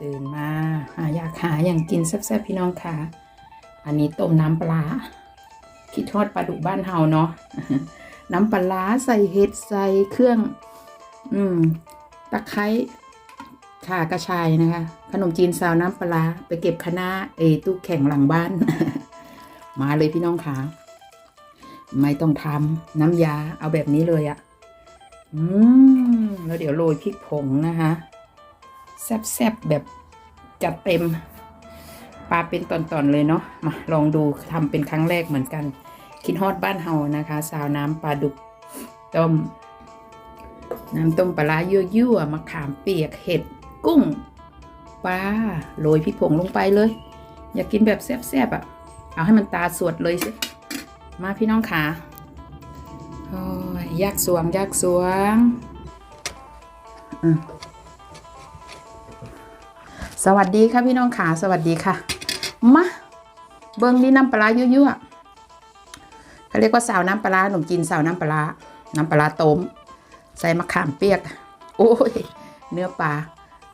ตื่นมาหาอยากหาอย่างกินแซ่บๆพี่น้องค่ะ อันนี้ต้มน้ำปลาคิดทอดปลาดุบ้านเฮาเนาะน้ำปลาใส่เห็ดใส่เครื่อง อืมตะไคร้ข่ากระชายนะคะ ขนมจีนซาวน้ำปลาไปเก็บคะน้าเอตู้แข่งหลังบ้าน มาเลยพี่น้องค่ะ ไม่ต้องทำน้ำยาเอาแบบนี้เลยอะ อืม แล้วเดี๋ยวโรยพริกผงนะคะ แซ่บๆแบบจัดเต็มปลาเป็นตอนๆเลยเนาะมาลองดูทำเป็นครั้งแรกเหมือนกันคิดฮอดบ้านเฮานะคะซาวน้ำปลาดุกต้ม น้ำต้มปลาร้ายั่วๆมะขามเปียกเห็ดกุ้งปลาโรยพริกผงลงไปเลย อยากกินแบบแซ่บๆอะ่ะ เอาให้มันตาสวดเลยสิมาพี่น้องขาโอ้ยยากสวงยากสวง อืม สวัสดีค่ะพี่น้องขาสวัสดีค่ะ มาเบิ้งนี่น้ำปลาร้ายั่วๆเขาเรียกว่าสาวน้ำปลาร้าขนมจีนสาวน้ำปลาน้ำปลาต้ม ใส่มะขามเปียก โอ้ย เนื้อปลา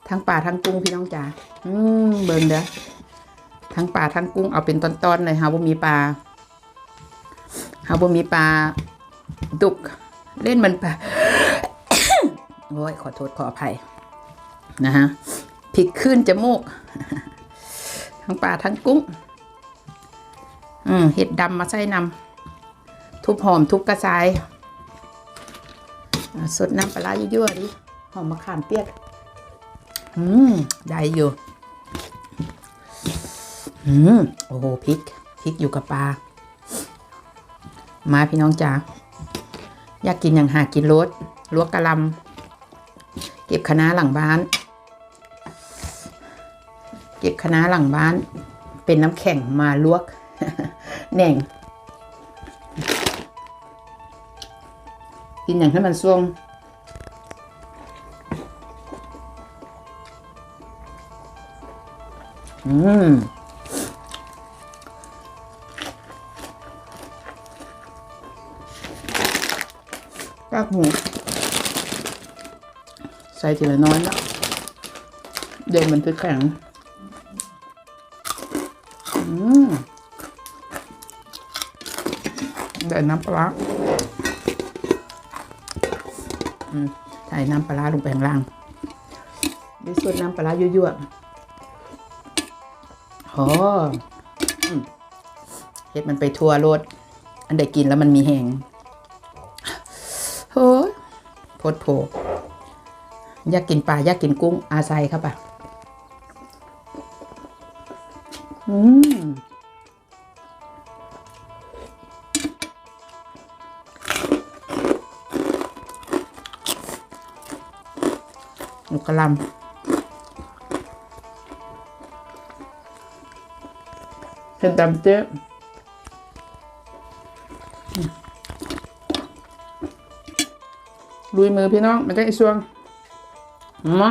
ทั้งปลาทั้งกุ้งพี่น้องจ๋าอืมเบิ่งเด้อทั้งปลาทั้งกุ้งเอาเป็นตอนๆเลยฮะว่ามีปลาฮะว่ามีปลาดุกเล่นมันปลาโอ้ยขอโทษขออภัยนะฮะ พริกขึ้นจมูก ทั้งปลาทั้งกุ้ง อืมเห็ดดำมาใส่นำทุบหอมทุบกระชายสดน้ำปลาร้ายั่วๆดิหอมมะขามเปียก อืม ได้อยู่ อืม โอ้โหพริกพริกอยู่กับปลา มาพี่น้องจ๋าอยากกินอย่างหากินรสลวกกะลำเก็บคะน้าหลังบ้าน ก็บคณะหลังบ้าน เป็นน้ำแข็งมาลวกแหน่งกินอย่างให้มันส่วงอืมกากหมูใส่ทีละน้อยนะเดี๋ยวมันจะแข็ง เดี๋ยวน้ำปลาใส่น้ำปลาลงไปข้างล่างด้วยส่วนน้ำปลายั่วๆโอ้อืมเฮ็ดมันไปทั่วรสอันใดกินแล้วมันมีแหงโหโพดโผอยากกินปลาอยากกินกุ้งอาศัยครับป่ะ อืม หมูกระลำเห็ดดำเจ๊ลุยมือพี่น้อง มันได้ไอ้ช่วงมา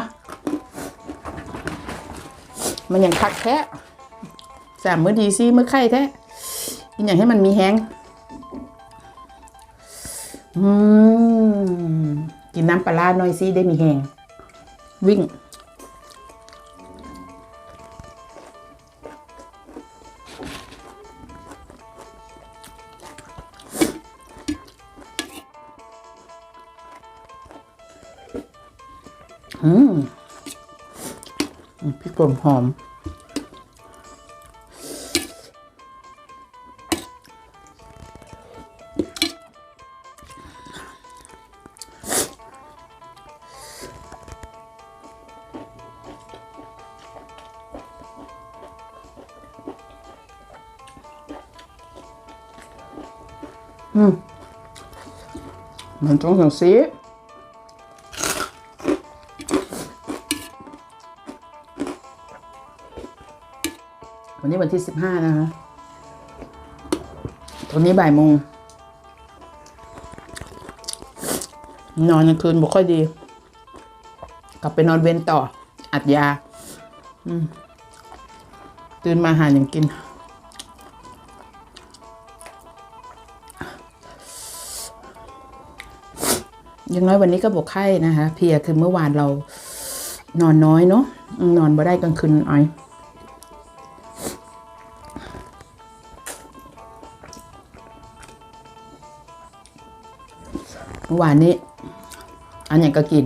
มันอย่างคักแท้สามมือดีซี่มือไข่แท้กินอย่างให้มันมีแห้งอืมกินน้ำปลาร้าหน่อยซี่ได้มีแห้ง วิ่ง อืมพริกป่นหอม อืมมันต้องสังซีวันนี้วันที่สิบห้านะคะตอนนี้บ่ายโมง นอนกลางคืนบ่ค่อยดี กลับไปนอนเว้นต่อ อัดยาอืมตื่นมาหาอย่างกิน ย่างน้อยวันนี้ก็บอกไข้นะคะ เพียคือเมื่อวานเรานอนน้อยเนาะนอนบ่ได้กลางคืนไอเมื่อวานนี้ อันอย่างก็กิน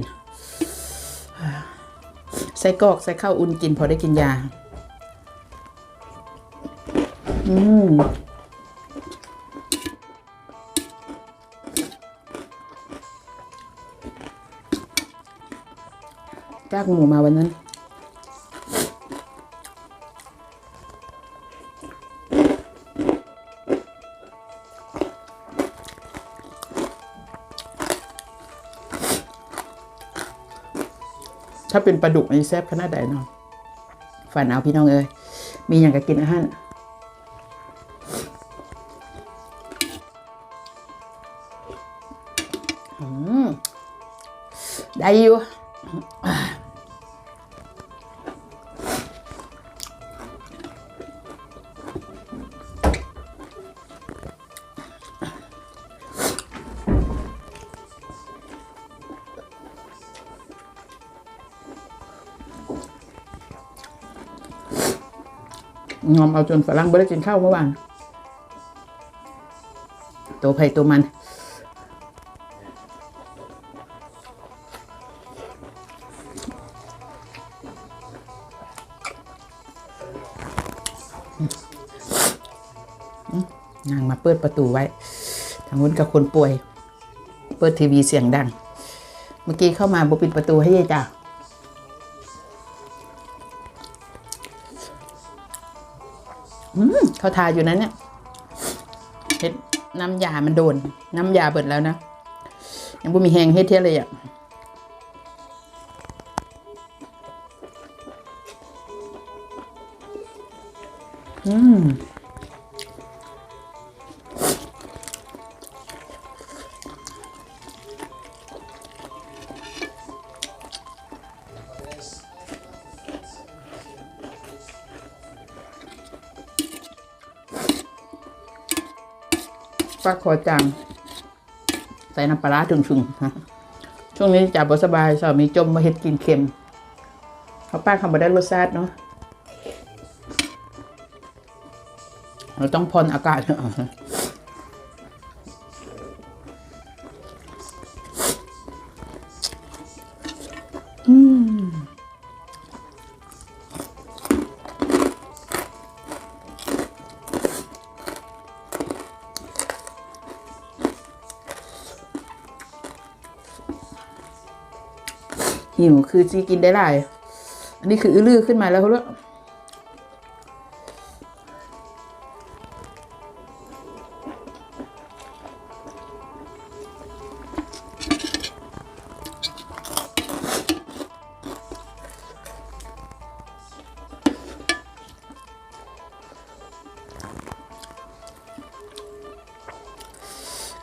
ใส่กอกใส่ข้าวอุ่นกินพอได้กินยา อืม กากหมูมาวันนั้น ถ้าเป็นปลาดุกนี่แซ่บขนาดใดเนาะฝันเอาพี่น้องเอ้ยมีอย่างกับกินอาหารได้อยู่ งอมเอาจนฝรั่งไม่ได้กินข้าวเมื่อวานตัวไผ่ตัวมันนางมาเปิดประตูไว้ ทางนู้นกับคนป่วย เปิดทีวีเสียงดัง เมื่อกี้เข้ามาบุปิดประตูให้ยายจ้า เขาทาอยู่นั้นเนี่ยเฮ็ดน้ำยา มันโดน น้ำยาเบิดแล้วนะ ยังบ่มีแหงเฮ็ดเทียเลยอะอืม ปลาคอจัง ใส่น้ำปลาร้าถึงๆฮะช่วงนี้จ่าบสบายสามีจมมาเห็ดกินเค็มเขาป้าคำบได้รสชาติเนาะเราต้องพนอากาศ หิวคือจีกินได้หลาย อันนี้คืออื้อลือขึ้นมาแล้วเขาเรียก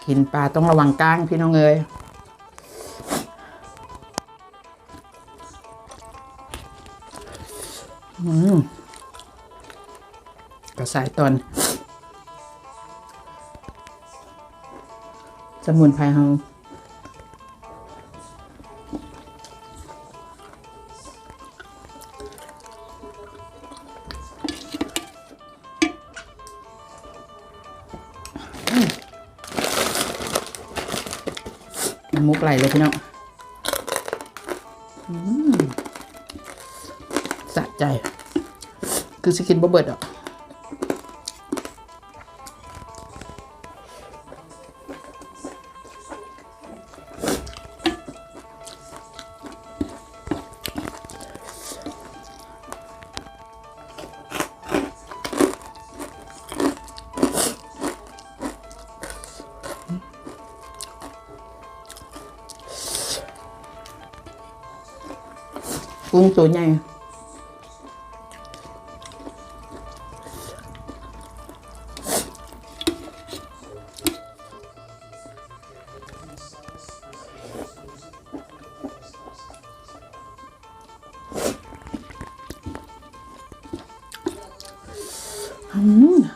กินปลาต้องระวังก้างพี่น้องเอ้ย สายตอน สมุนไพรเฮามน้ำมุกไหลเลยพี่น้องสะใจ คือสกินบ่เบิดอะ กุ้งตัวใหญ่อืม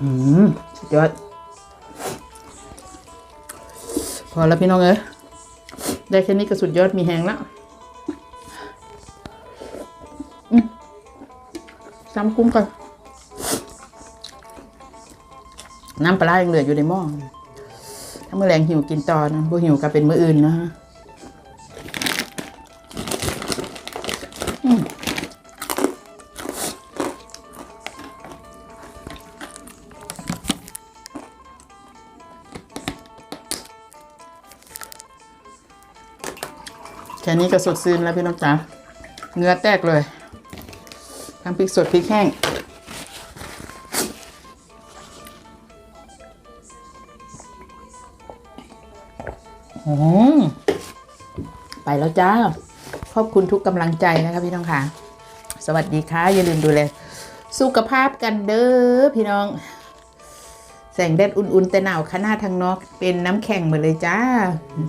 อืมสุดยอด พอแล้วพี่น้องเอ้ยได้แค่นี้ก็สุดยอดมีแหงแล้วซ้ำกุ้งก่อนน้ำปลาร้ายังเหลืออยู่ในหม้อถ้าเมื่อแรงหิวกินต่อนะบ่หิวก็เป็นมื้ออื่นนะฮะ ค่นี้ก็สดชื่นแล้วพี่น้องจ๋าเนื้อแตกเลย ทั้งพริกสดพริกแห้งอไปแล้วจ้า ขอบคุณทุกกำลังใจนะคะพี่น้องค่ะ สวัสดีค่ะ อย่าลืมดูแลสุขภาพกันเด้อพี่น้อง แสงแดดอุ่นๆ แต่หนาวขนาดทางนอก เป็นน้ำแข็งหมดเลยจ้า